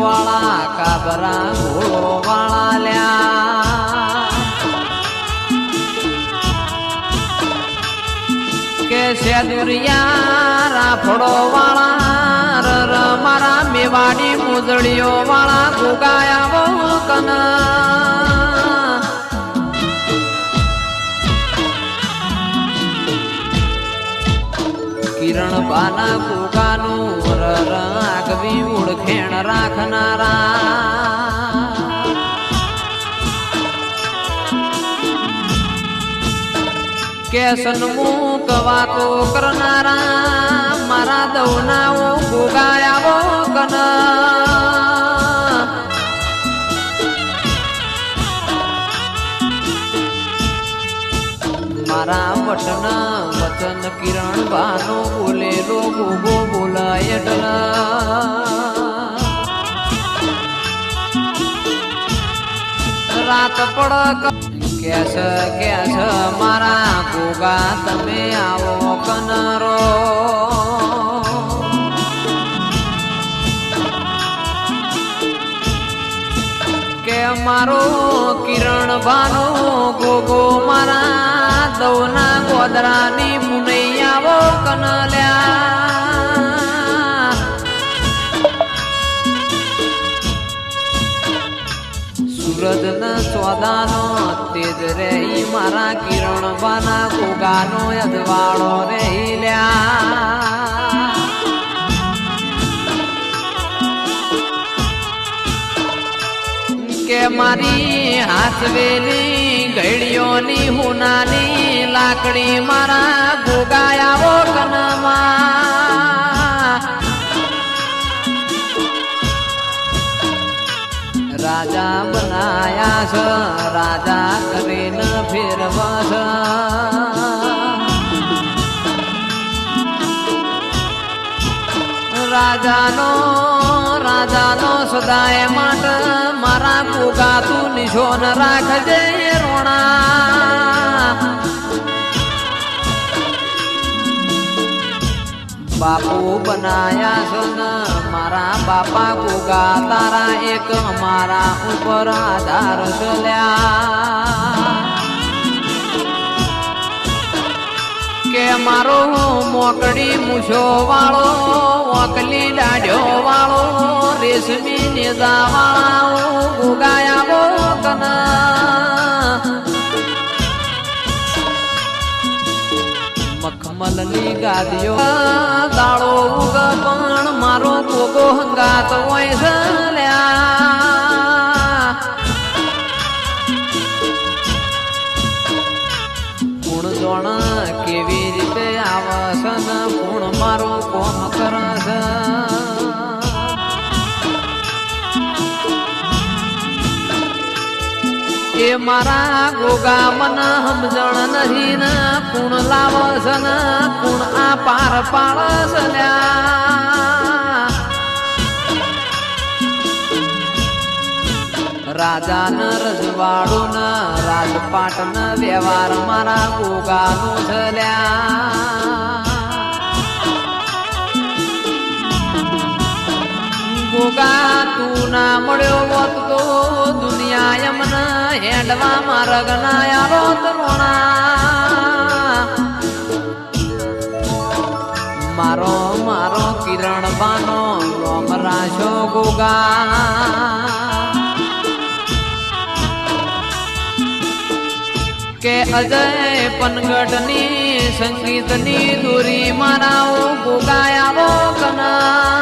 વાળા કાબરા ઘોડો વાળા લ્યા. કે સેદુરિયા રાફડો વાળા મારા મેવાડી મુદળીઓ વાળા ગુગાયા કિરણ બાના કુકાનું આગવી ઉડખેણ રાખનારા. કે સન્મુખ વાતો કરનારા, મારા દવનાઓ ગુગાયા કન. મારા વટના વચન કિરણ બાનો બોલે, રોગો ગો બોલાય રાત પડક, કેસ કેસ, મારા ગોગા તમે આવો કનરો. કે મારો કિરણ બાનો ગોગો ગોદરાની મુનૈયાઓ કનલ્યા. સૂરજ ના ચોદાનો તેજ રે મારા કિરણ બના ગોગાનો અજવાળો રે લ્યા. કે મારી હાથવેલી ઘડીઓની હુનાની લાકડી મારા ગોગાયાવો કનમાં રાજા બનાયા છે, રાજા કરીને ફેરવા છે રાજાનો રાજાનો સદાય માટે, મારા કુગા તું નિશોન રાખજે રોણા. બાપુ બનાયા સન મારા બાપા કુગા તારા એક મારા ઉપર આધાર ચલ્યા. કે મારો મોકડી મૂછો વાળો ઓકલી દાઢ્યો વાળો, રેશમી નેજા વાળા ઉગાયા બોકના મખમલની ગાદીઓ ગોગો હંગાત કુણ જોણ કેવી રીતે આવસન ગુણ મારો કોમ કરસ એ મારા ગોગા મન સમજણ નહીં ને કુણ લાવસ કુણ આ પાર પાડસ રાજા ન રજવાડું ન રાજપાટ ન વ્યવહાર મારા ગોગાનું છલ્યા ગોગા, તું ના મળ્યો હોત તો દુનિયા એમને હેડવા મારા ના રોત રોણા મારો મારો કિરણ બાનો રોમ રાશો ગોગા. કે અજય પનગઢની સંગીતની દૂરી મારા ગોગાયા કના.